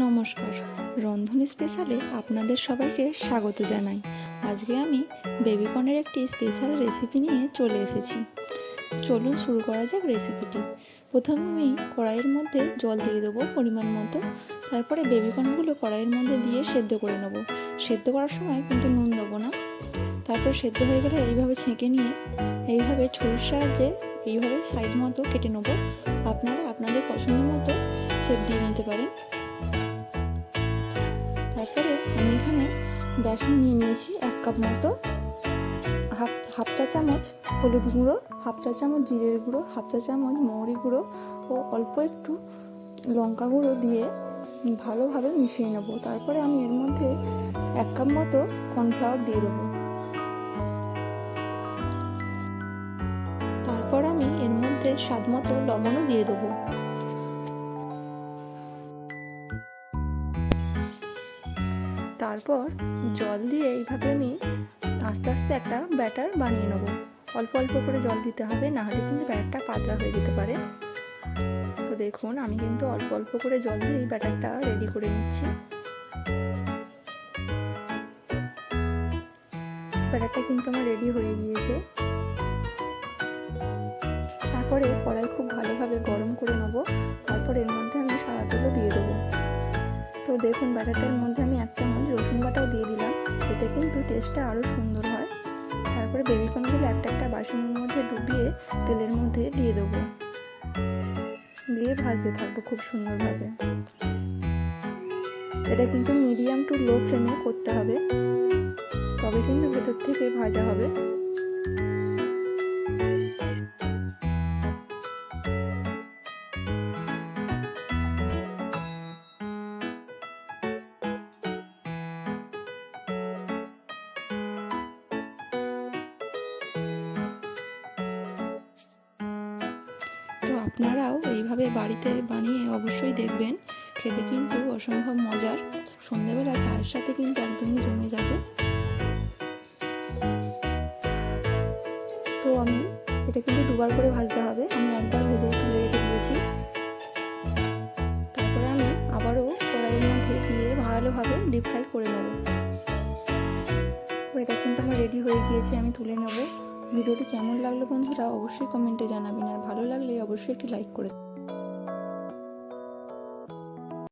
নমস্কার। রন্ধন স্পেশালে আপনাদের সবাইকে স্বাগত জানাই। আজকে আমি বেবিকর্নের একটি স্পেশাল রেসিপি নিয়ে চলে এসেছি। চলুন শুরু করা যাক রেসিপিটি প্রথমে আমি কড়াইয়ের মধ্যে জল দিয়ে দেবো পরিমাণ মতো। তারপরে বেবিকর্নগুলো কড়াইয়ের মধ্যে দিয়ে সেদ্ধ করে নেব। সেদ্ধ করার সময় কিন্তু নুন দেবো না। তারপর সেদ্ধ হয়ে গেলে এইভাবে ছেঁকে নিয়ে এইভাবে ছুরির সাহায্যে এইভাবে সাইড মতো কেটে নেব। আপনারা আপনাদের পছন্দ মতো শেপ দিয়ে নিতে পারেন। তারপরে আমি এখানে বেসন নিয়ে নিয়েছি এক কাপ মতো, হাফ হাফ চা চামচ হলুদ গুঁড়ো, হাফ চা চামচ জিরের গুঁড়ো, হাফ চা চামচ মৌরি গুঁড়ো ও অল্প একটু লঙ্কা গুঁড়ো দিয়ে ভালোভাবে মিশিয়ে নেব। তারপরে আমি এর মধ্যে এক কাপ মতো কর্নফ্লাওয়ার দিয়ে দেবো। তারপর আমি এর মধ্যে স্বাদ মতো লবণও দিয়ে দেবো। তারপর জল দিয়ে এইভাবে আমি আস্তে আস্তে একটা ব্যাটার বানিয়ে নেব। অল্প অল্প করে জল দিতে হবে, না হলে কিন্তু ব্যাটারটা পাতলা হয়ে যেতে পারে। তো দেখুন, আমি কিন্তু অল্প অল্প করে জল দিয়ে এই ব্যাটারটা রেডি করে নিচ্ছি। ব্যাটারটা কিন্তু আমার রেডি হয়ে গিয়েছে। তারপরে কড়াই খুব ভালোভাবে গরম করে নেব। তারপর এর মধ্যে আমি সাদা তেলও দিয়ে দেবো। তো দেখুন ব্যাটারটার মধ্যে আমি এক চামচ রসুন বাটাও দিয়ে দিলাম। এতে কিন্তু টেস্টটা আরও সুন্দর হয়। তারপরে বেবিকর্নগুলো একটা একটা বাসনের মধ্যে ডুবিয়ে তেলের মধ্যে দিয়ে দেবো। দিয়ে ভাজতে থাকব খুব সুন্দরভাবে। এটা কিন্তু মিডিয়াম টু লো ফ্লেমে করতে হবে। তবে কিন্তু ভেতর থেকে ভাজা হবে। আপনারাও এইভাবে বাড়িতে বানিয়ে অবশ্যই দেখবেন। খেতে কিন্তু অসম্ভব মজার। সন্ধেবেলা চায়ের সাথে কিন্তু একদমই জমে যাবে। তো আমি এটা কিন্তু দুবার করে ভাজতে হবে। আমি একবার ভেজে তুলে রেখে দিয়েছি। তারপরে আমি আবারও কড়াইয়ের মধ্যে দিয়ে ভালোভাবে ডিপ ফ্রাই করে নেব। তো এটা কিন্তু আমার রেডি হয়ে গিয়েছে, আমি তুলে নেব। ভিডিওটি কেমন লাগল বন্ধুরা অবশ্যই কমেন্টে জানাবেন আর ভালো লাগলে অবশ্যই একটি লাইক করে